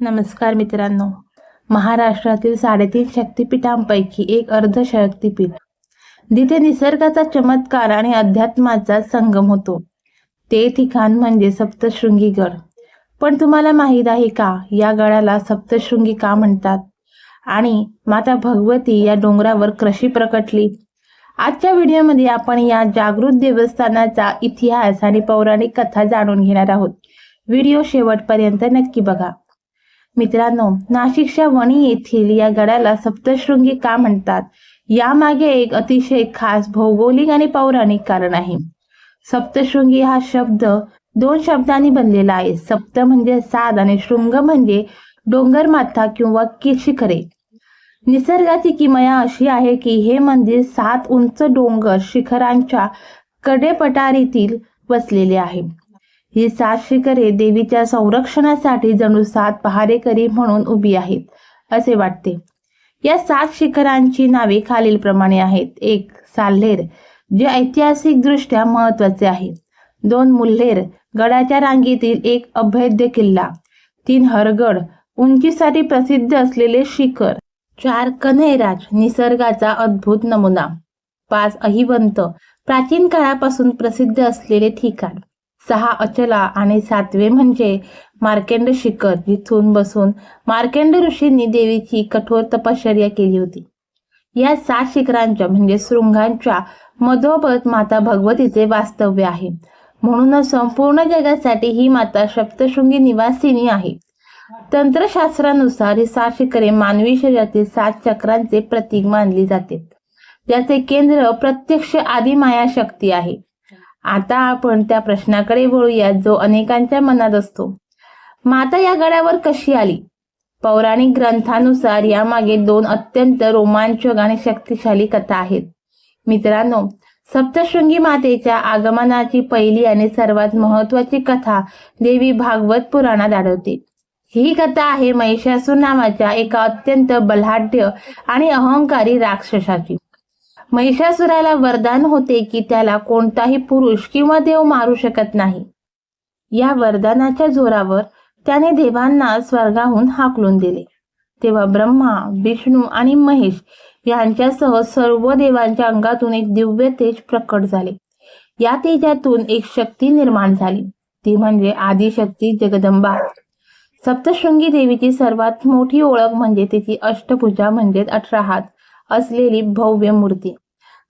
नमस्कार मित्रांनो. महाराष्ट्रातील साडेतीन शक्तिपीठांपैकी एक अर्ध शक्तिपीठ. जिथे निसर्गाचा चमत्कार आणि अध्यात्माचा संगम होतो. ते ठिकाण म्हणजे सप्तशृंगी गड पण तुम्हाला माहीत आहे का या गडाला सप्तशृंगी का म्हणतात. आणि माता भगवती या डोंगरावर कशी प्रकटली? आजच्या व्हिडिओमध्ये आपण या जागृत देवस्थानाचा इतिहास आणि पौराणिक कथा जाणून घेणार आहोत. व्हिडिओ शेवटपर्यंत नक्की बघा. मित्रांनो नाशिकच्या वणी येथील या गडाला सप्तशृंगी का म्हणतात? यामागे एक अतिशय खास भौगोलिक आणि पौराणिक कारण आहे. सप्तशृंगी हा शब्द दोन शब्दांनी बनलेला आहे. सप्त म्हणजे सात आणि शृंग म्हणजे डोंगर माथा किंवा की शिखरे निसर्गाची किमया अशी आहे की हे मंदिर सात उंच डोंगर शिखरांच्या कडेपटारीतील वसलेले आहे. ही सात शिखरे देवीच्या संरक्षणासाठी जणू सात पहारेकरी म्हणून उभी आहेत असे वाटते. या सात शिखरांची नावे खालीलप्रमाणे आहेत. एक साल्हेर जे ऐतिहासिकदृष्ट्या महत्त्वाचे आहे. दोन मुल्हेर गडाच्या रांगेतील एक अभेद्य किल्ला. तीन हरगड उंचीसाठी प्रसिद्ध असलेले शिखर. चार कन्हेराज निसर्गाचा अद्भुत नमुना. पाच अहिवंत प्राचीन काळापासून प्रसिद्ध असलेले ठिकाण. सहा अचला आणि सातवे म्हणजे मार्केंड शिखर जिथून बसून मार्केंड ऋषींनी देवीची कठोर तपश्चर्या केली होती. या सात शिखरांच्या म्हणजे शृंगांच्या मधोमध माता भगवतीचे वास्तव्य आहे. म्हणूनच संपूर्ण जगासाठी ही माता सप्तशृंगी निवासिनी आहे. तंत्रशास्त्रानुसार ही सात शिखरे मानवी शरीरातील सात चक्रांचे प्रतीक मानली जाते. ज्याचे केंद्र प्रत्यक्ष आदिमाया शक्ती आहे. आता आपण त्या प्रश्नाकडे वळूया जो अनेकांच्या मनात असतो. माता या गडावर कशी आली? पौराणिक ग्रंथानुसार यामागे दोन अत्यंत रोमांचक आणि शक्तिशाली कथा आहेत. मित्रांनो सप्तशृंगी मातेच्या आगमनाची पहिली आणि सर्वात महत्वाची कथा देवी भागवत पुराणात आढळते. ही कथा आहे महिषासूर नावाच्या एका अत्यंत बलाढ्य आणि अहंकारी राक्षसाची. महिषासुराला वरदान होते की त्याला कोणताही पुरुष किंवा देव मारू शकत नाही. या वरदानाच्या जोरावर त्याने देवांना स्वर्गाहून हाकलून दिले. तेव्हा ब्रह्मा विष्णू आणि महेश यांच्यासह सर्व देवांच्या अंगातून एक दिव्य तेज प्रकट झाले. या तेजातून एक शक्ती निर्माण झाली. ती म्हणजे आदिशक्ती जगदंबा. सप्तशृंगी देवीची सर्वात मोठी ओळख म्हणजे तिची अष्टभुजा म्हणजेच अठरा हात. असलेली भव्य मूर्ती.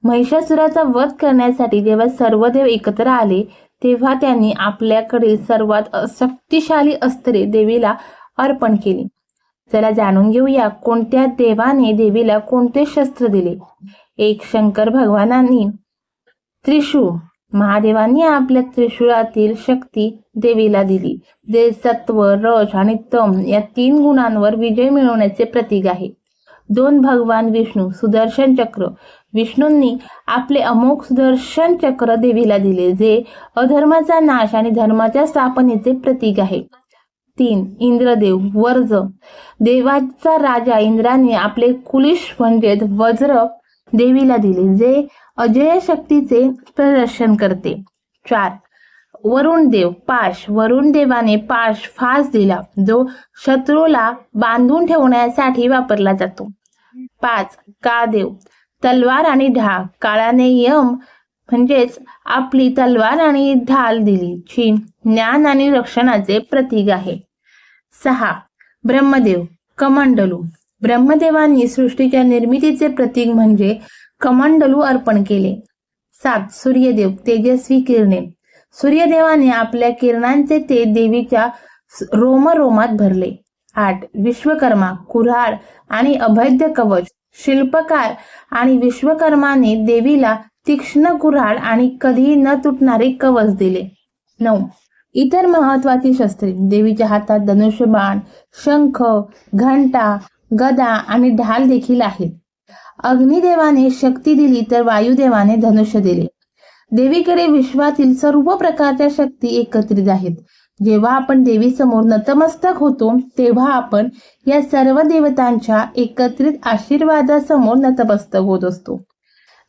महिषासुराचा वध करण्यासाठी जेव्हा सर्व देव एकत्र आले तेव्हा त्यांनी आपल्याकडील सर्वात शक्तिशाली अस्त्रे देवीला अर्पण केली. चला जाणून घेऊया कोणत्या देवाने देवीला कोणते शस्त्र दिले. एक शंकर भगवानांनी त्रिशूळ महादेवांनी आपल्या त्रिशूळातील शक्ती देवीला दिली. जे सत्व रज आणि तम या तीन गुणांवर विजय मिळवण्याचे प्रतीक आहे. दोन भगवान विष्णू सुदर्शन चक्र. विष्णूंनी आपले अमोघ सुदर्शन चक्र देवीला दिले जे अधर्माचा नाश आणि धर्माच्या स्थापनेचे प्रतीक आहे. तीन इंद्रदेव वर्ज. देवाचा राजा इंद्राने आपले कुलिश म्हणजेच वज्र देवीला दिले जे अजय शक्तीचे प्रदर्शन करते. चार वरुण देव पाश. वरुण देवाने पाश फास दिला जो शत्रूला बांधून ठेवण्यासाठी वापरला जातो. पाच कादेव तलवार आणि ढाल काळाने यम म्हणजेच आपली तलवार आणि ढाल दिली जी ज्ञान आणि रक्षणाचे प्रतीक आहे. सहा ब्रह्मदेव कमंडलू. ब्रह्मदेवांनी सृष्टीच्या निर्मितीचे प्रतीक म्हणजे कमंडलू अर्पण केले. सात सूर्यदेव तेजस्वी किरणे. सूर्यदेवाने आपल्या किरणांचे ते देवीच्या रोमरोमात भरले. आठ विश्वकर्मा कुऱ्हाड आणि अभैद्य कवच शिल्पकार आणि विश्वकर्माने देवीला तीक्ष्ण कुऱ्हाड आणि कधीही न तुटणारे कवच दिले. नऊ इतर महत्वाची शस्त्रे. देवीच्या हातात धनुष्यबाण शंख घंटा गदा आणि ढाल देखील आहेत. अग्निदेवाने शक्ती दिली तर वायुदेवाने धनुष्य दिले. देवीकडे विश्वातील सर्व प्रकारच्या शक्ती एकत्रित आहेत. जेव्हा आपण देवीसमोर नतमस्तक होतो तेव्हा आपण या सर्व देवतांच्या एकत्रित आशीर्वादासमोर नतमस्तक होत असतो.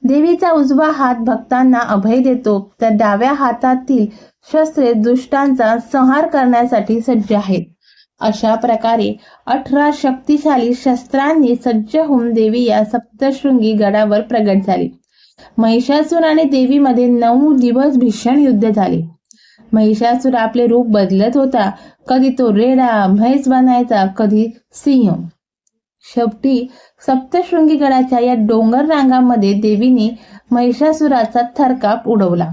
देवीचा उजवा हात भक्तांना अभय देतो तर डाव्या हातातील शस्त्रे दुष्टांचा संहार करण्यासाठी सज्ज आहेत. अशा प्रकारे अठरा शक्तिशाली शस्त्रांनी सज्ज होऊन देवी या सप्तशृंगी गडावर प्रगट झाली. महिषासुराने आणि देवीमध्ये नऊ दिवस भीषण युद्ध झाले. महिषासूर आपले रूप बदलत होता. कधी तो रेडा म्हैस बनायचा कधी सिंह. शेवटी सप्तशृंगी गडाच्या या डोंगर रांगामध्ये देवीने महिषासुराचा थरकाप उडवला.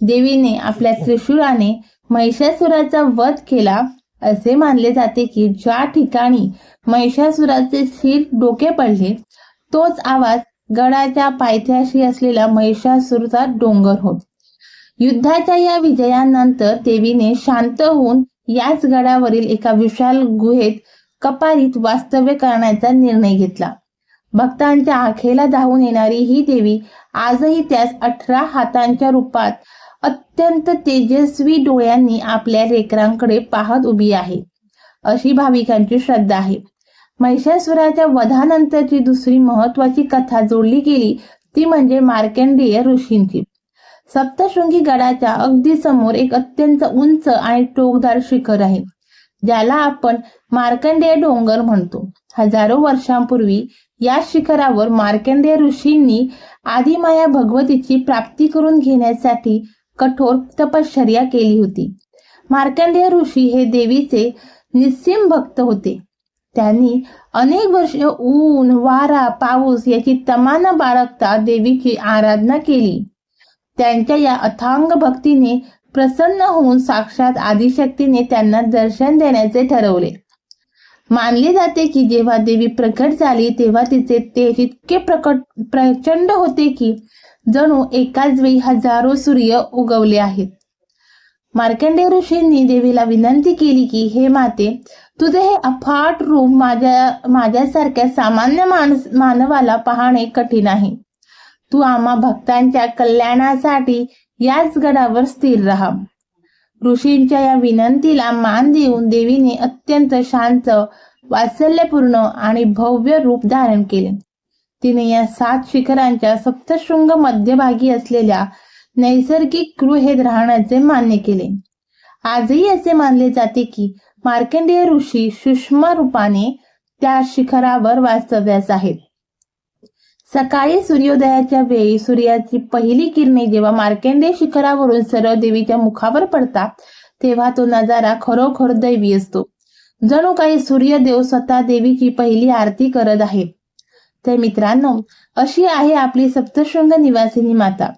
देवीने आपल्या त्रिशूळाने महिषासुराचा वध केला. असे मानले जाते की ज्या ठिकाणी महिषासुराचे शिर डोके पडले तोच आवाज गडाच्या पायथ्याशी असलेला महिषासुरचा डोंगर होत. युद्धाच्या या विजयानंतर देवीने शांत होऊन याच गडावरील एका विशाल गुहेत कपारीत वास्तव्य करण्याचा निर्णय घेतला. भक्तांच्या आखेला धावून येणारी ही देवी आजही त्यास अठरा हातांच्या रूपात अत्यंत तेजस्वी डोळ्यांनी आपल्या लेकरांकडे पाहत उभी आहे. अशी भाविकांची श्रद्धा आहे. महिषासुराच्या वधानंतरची दुसरी महत्वाची कथा जोडली गेली ती म्हणजे मार्कंडेय ऋषींची. सप्तशृंगी गडाच्या अगदी समोर एक अत्यंत उंच आणि टोकदार शिखर आहे ज्याला आपण मार्कंडेय डोंगर म्हणतो. हजारो वर्षांपूर्वी या शिखरावर मार्कंडेय ऋषींनी आदिमाया भगवतीची प्राप्ती करून घेण्यासाठी कठोर तपश्चर्या केली होती. मार्कंडेय ऋषी हे देवीचे निस्सीम भक्त होते. त्यांनी अनेक वर्ष ऊन वारा पाऊस याची तमाना बाळगता देवीची आराधना केली. त्यांच्या या अथांग भक्तीने प्रसन्न होऊन साक्षात आदिशक्तीने त्यांना दर्शन देण्याचे ठरवले. मानले जाते की जेव्हा देवी प्रकट झाली तेव्हा तिचे ते इतके प्रकट प्रचंड होते की जणू एकाच वेळी हजारो सूर्य उगवले आहेत. मार्कंडेय ऋषींनी देवीला विनंती केली की हे माते तुझे हे अफाट रूप माझ्या माझ्यासारख्या सामान्य माणस मानवाला पाहणे कठीण आहे. तू आम्हा भक्तांच्या कल्याणासाठी याच गडावर स्थिर राहा. ऋषींच्या या विनंतीला मान देऊन देवीने अत्यंत शांत वात्सल्यपूर्ण आणि भव्य रूप धारण केले. तिने या सात शिखरांच्या सप्तशृंग मध्यभागी असलेल्या नैसर्गिक गृहेत राहण्याचे मान्य केले. आजही असे मानले जाते की मार्कंडेय ऋषी सूक्ष्म रूपाने त्या शिखरावर वास्तव्यास आहेत. सकाळी सूर्योदयाच्या वेळी सूर्याची पहिली किरणे जेव्हा मार्केंडे शिखरावरून सरळ देवीच्या मुखावर पडतात तेव्हा तो नजारा खरोखर दैवी असतो. जणू काही सूर्यदेव स्वतः देवीची पहिली आरती करत आहे तर मित्रांनो अशी आहे आपली सप्तशृंग निवासिनी माता.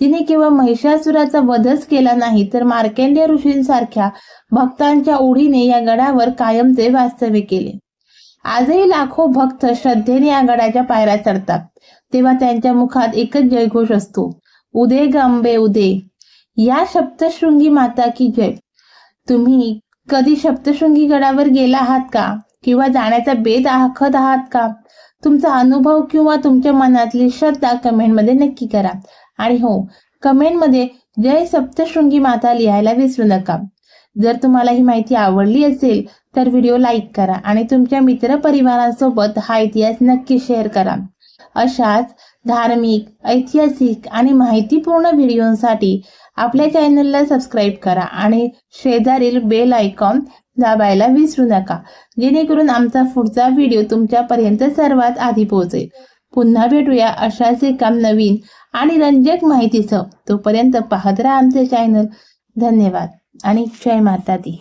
तिने केवळ महिषासुराचा वधच केला नाही तर मार्केंड्य ऋषींसारख्या भक्तांच्या ओढीने या गडावर कायमचे वास्तव्य केले. आजही लाखो भक्त श्रद्धेने या गडाच्या पायऱ्या चढतात. तेव्हा त्यांच्या मुखात एकच जयघोष असतो. उदे गंबे उदे. या सप्तशृंगी माता की जय. तुम्ही कधी सप्तशृंगी गडावर गेला आहात का? किंवा जाण्याचा बेद आखत आहात का? तुमचा अनुभव किंवा तुमच्या मनातली श्रद्धा कमेंटमध्ये नक्की करा. आणि हो कमेंटमध्ये जय सप्तशृंगी माता लिहायला विसरू नका. जर तुम्हाला ही माहिती आवडली असेल तर व्हिडिओ लाईक करा आणि तुमच्या मित्रपरिवारांसोबत हा इतिहास नक्की शेअर करा. अशाच धार्मिक ऐतिहासिक आणि माहितीपूर्ण व्हिडिओसाठी आपल्या चॅनलला सबस्क्राईब करा आणि शेजारील बेल आयकॉन दाबायला विसरू नका जेणेकरून आमचा पुढचा व्हिडिओ तुमच्यापर्यंत सर्वात आधी पोहोचेल. पुन्हा भेटूया अशाच एका नवीन आणि रंजक माहितीसह. तोपर्यंत पाहत राहा आमचे चॅनल. धन्यवाद. आणि जय माता दी